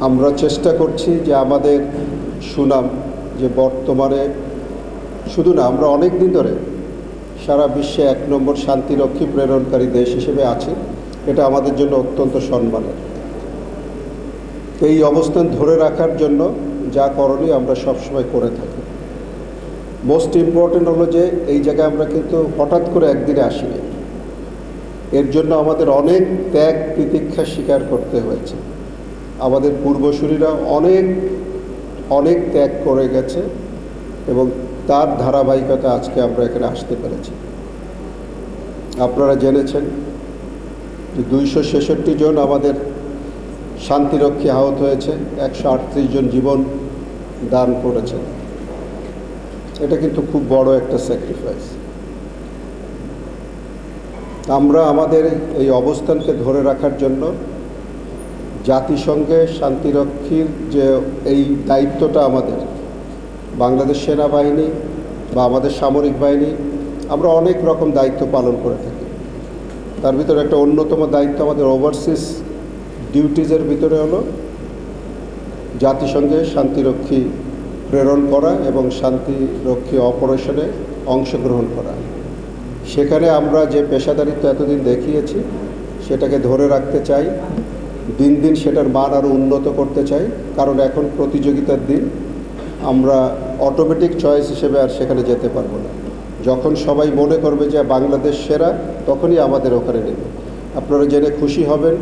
আমরা চেষ্টা করছি যে আমাদের সুনাম যে বর্তমানে, শুধু না, আমরা অনেক দিন ধরে সারা বিশ্বে এক নম্বর শান্তিরক্ষী প্রেরণকারী দেশ হিসেবে আছি। এটা আমাদের জন্য অত্যন্ত সম্মানের। এই অবস্থান ধরে রাখার জন্য যা করণীয় আমরা সবসময় করে থাকি। মোস্ট ইম্পর্টেন্ট হলো যে, এই জায়গায় আমরা কিন্তু হঠাৎ করে একদিনে আসিনি। এর জন্য আমাদের অনেক ত্যাগ তিতিক্ষা স্বীকার করতে হয়েছে। আমাদের পূর্বসূরীরা অনেক অনেক ত্যাগ করে গেছে এবং তার ধারাবাহিকতা আজকে আমরা এখানে আসতে পেরেছি। আপনারা জেনেছেন যে দুইশো ছেষট্টি জন আমাদের শান্তিরক্ষী আহত হয়েছে, একশো আটত্রিশ জন জীবন দান করেছেন। এটা কিন্তু খুব বড় একটা স্যাক্রিফাইস আমরা আমাদের এই অবস্থানকে ধরে রাখার জন্য জাতিসংঘে শান্তিরক্ষীর যে এই দায়িত্বটা আমাদের, বাংলাদেশ সেনাবাহিনী বা আমাদের সামরিক বাহিনী, আমরা অনেক রকম দায়িত্ব পালন করে থাকি। তার ভিতরে একটা অন্যতম দায়িত্ব আমাদের ওভারসিজ ডিউটিজের ভিতরে হলো জাতিসংঘে শান্তিরক্ষী প্রেরণ করা এবং শান্তিরক্ষী অপারেশনে অংশগ্রহণ করা। সেখানে আমরা যে পেশাদারিত্ব এতদিন দেখিয়েছি, সেটাকে ধরে রাখতে চাই। দিন দিন সেটার মান আরও উন্নত করতে চাই। কারণ এখন প্রতিযোগিতার দিন, আমরা অটোমেটিক চয়েস হিসেবে আর সেখানে যেতে পারব না। যখন সবাই মনে করবে যে বাংলাদেশ সেরা, তখনই আমাদের ওখানে নেবে। আপনারা জেনে খুশি হবেন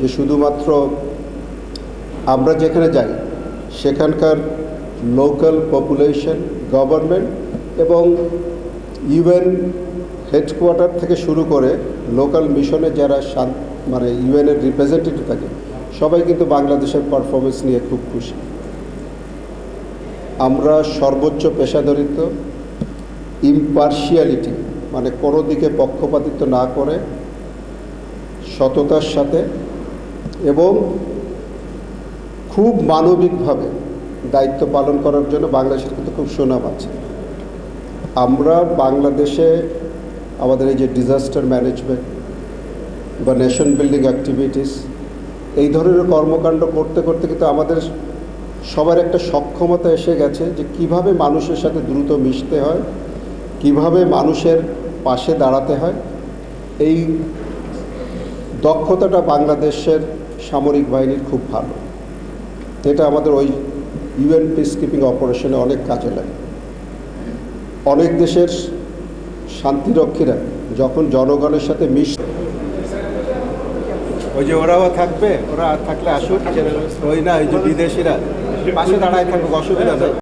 যে শুধুমাত্র আমরা যেখানে যাই, সেখানকার লোকাল পপুলেশন গভর্নমেন্ট এবং ইউএন হেডকোয়ার্টার থেকে শুরু করে লোকাল মিশনে যারা মানে ইউএনের রিপ্রেজেন্টেটিভ থাকে, সবাই কিন্তু বাংলাদেশের পারফরমেন্স নিয়ে খুব খুশি। আমরা সর্বোচ্চ পেশাদারিত্ব ইম্পার্শিয়ালিটি মানে কোনো দিকে পক্ষপাতিত্ব না করে, সততার সাথে এবং খুব মানবিকভাবে দায়িত্ব পালন করার জন্য বাংলাদেশের কিন্তু খুব সুনাম আছে। আমরা বাংলাদেশে আমাদের এই যে ডিজাস্টার ম্যানেজমেন্ট বা নেশন বিল্ডিং অ্যাক্টিভিটিস এই ধরনের কর্মকাণ্ড করতে করতে কিন্তু আমাদের সবার একটা সক্ষমতা এসে গেছে যে কীভাবে মানুষের সাথে দ্রুত মিশতে হয়, কীভাবে মানুষের পাশে দাঁড়াতে হয়। এই দক্ষতাটা বাংলাদেশের সামরিক বাহিনীর খুব ভালো। এটা আমাদের ওই ইউএন পিস কিপিং অপারেশনে অনেক কাজে লাগে। অনেক দেশের শান্তিরক্ষীরা যখন জনগণের সাথে মিশ ওই যে ওরাও থাকবে, ওরা থাকলে আসুক। ওই না ওই যে বিদেশিরা। পাশে দাঁড়ায় থাকবে অসুবিধা নেই।